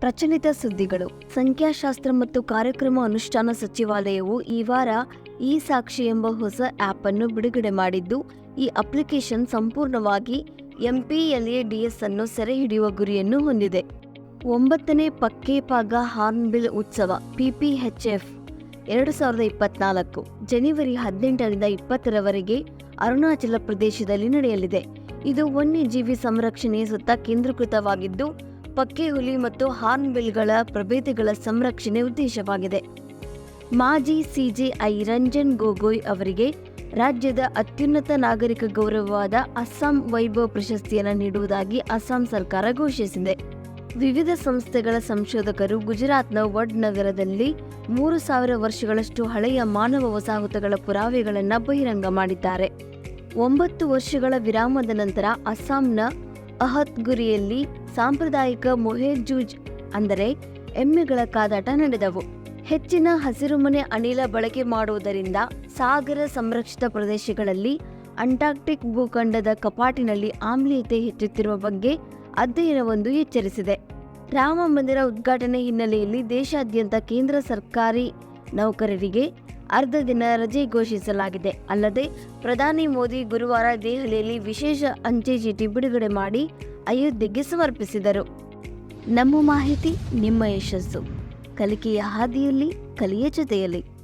ಪ್ರಚಲಿತ ಸುದ್ದಿಗಳು. ಸಂಖ್ಯಾಶಾಸ್ತ್ರ ಮತ್ತು ಕಾರ್ಯಕ್ರಮ ಅನುಷ್ಠಾನ ಸಚಿವಾಲಯವು ಈ ವಾರ ಇ ಸಾಕ್ಷಿ ಎಂಬ ಹೊಸ ಆಪ್ ಅನ್ನು ಬಿಡುಗಡೆ ಮಾಡಿದ್ದು, ಈ ಅಪ್ಲಿಕೇಶನ್ ಸಂಪೂರ್ಣವಾಗಿ ಎಂಪಿಎಲ್ಎಡಿಎಸ್ ಅನ್ನು ಸೆರೆ ಹಿಡಿಯುವ ಗುರಿಯನ್ನು ಹೊಂದಿದೆ. ಒಂಬತ್ತನೇ ಪಕ್ಕೇಪಾಗ ಹಾರ್ನ್ಬಿಲ್ ಉತ್ಸವ, ಪಿಪಿಎಚ್ಎಫ್, ಎರಡು ಸಾವಿರದ ಇಪ್ಪತ್ನಾಲ್ಕು, ಜನವರಿ ಹದಿನೆಂಟರಿಂದ ಇಪ್ಪತ್ತರವರೆಗೆ ಅರುಣಾಚಲ ಪ್ರದೇಶದಲ್ಲಿ ನಡೆಯಲಿದೆ. ಇದು ವನ್ಯಜೀವಿ ಸಂರಕ್ಷಣೆಯ ಸುತ್ತ ಕೇಂದ್ರೀಕೃತವಾಗಿದ್ದು ಪಕ್ಕೆ ಹುಲಿ ಮತ್ತು ಹಾರ್ನ್ಬಿಲ್ಗಳ ಪ್ರಭೇದಗಳ ಸಂರಕ್ಷಣೆ ಉದ್ದೇಶವಾಗಿದೆ. ಮಾಜಿ ಸಿಜೆಐ ರಂಜನ್ ಗೊಗೊಯ್ ಅವರಿಗೆ ರಾಜ್ಯದ ಅತ್ಯುನ್ನತ ನಾಗರಿಕ ಗೌರವವಾದ ಅಸ್ಸಾಂ ವೈಭವ್ ಪ್ರಶಸ್ತಿಯನ್ನು ನೀಡುವುದಾಗಿ ಅಸ್ಸಾಂ ಸರ್ಕಾರ ಘೋಷಿಸಿದೆ. ವಿವಿಧ ಸಂಸ್ಥೆಗಳ ಸಂಶೋಧಕರು ಗುಜರಾತ್ನ ವಡ್ ನಗರದಲ್ಲಿ ಮೂರು ಸಾವಿರ ವರ್ಷಗಳಷ್ಟು ಹಳೆಯ ಮಾನವ ವಸಾಹತುಗಳ ಪುರಾವೆಗಳನ್ನು ಬಹಿರಂಗ ಮಾಡಿದ್ದಾರೆ. ಒಂಬತ್ತು ವರ್ಷಗಳ ವಿರಾಮದ ನಂತರ ಅಸ್ಸಾಂನ ಅಹತ್ಗುರಿಯಲ್ಲಿ ಸಾಂಪ್ರದಾಯಿಕ ಮೊಹೆಜೂಜ್ ಅಂದರೆ ಎಮ್ಮೆಗಳ ಕಾದಾಟ ನಡೆದವು. ಹೆಚ್ಚಿನ ಹಸಿರುಮನೆ ಅನಿಲ ಬಳಕೆ ಮಾಡುವುದರಿಂದ ಸಾಗರ ಸಂರಕ್ಷಿತ ಪ್ರದೇಶಗಳಲ್ಲಿ ಅಂಟಾರ್ಕ್ಟಿಕ್ ಭೂಖಂಡದ ಕಪಾಟಿನಲ್ಲಿ ಆಮ್ಲೀಯತೆ ಹೆಚ್ಚುತ್ತಿರುವ ಬಗ್ಗೆ ಅಧ್ಯಯನವೊಂದು ಎಚ್ಚರಿಸಿದೆ. ರಾಮ ಮಂದಿರ ಉದ್ಘಾಟನೆ ಹಿನ್ನೆಲೆಯಲ್ಲಿ ದೇಶಾದ್ಯಂತ ಕೇಂದ್ರ ಸರ್ಕಾರಿ ನೌಕರರಿಗೆ ಅರ್ಧ ದಿನ ರಜೆ ಘೋಷಿಸಲಾಗಿದೆ. ಅಲ್ಲದೆ, ಪ್ರಧಾನಿ ಮೋದಿ ಗುರುವಾರ ದೆಹಲಿಯಲ್ಲಿ ವಿಶೇಷ ಅಂಚೆ ಚೀಟಿ ಬಿಡುಗಡೆ ಮಾಡಿ ಅಯೋಧ್ಯೆಗೆ ಸಮರ್ಪಿಸಿದರು. ನಮ್ಮ ಮಾಹಿತಿ, ನಿಮ್ಮ ಯಶಸ್ಸು. ಕಲಿಕೆಯ ಹಾದಿಯಲ್ಲಿ, ಕಲಿಯ ಜೊತೆಯಲ್ಲಿ.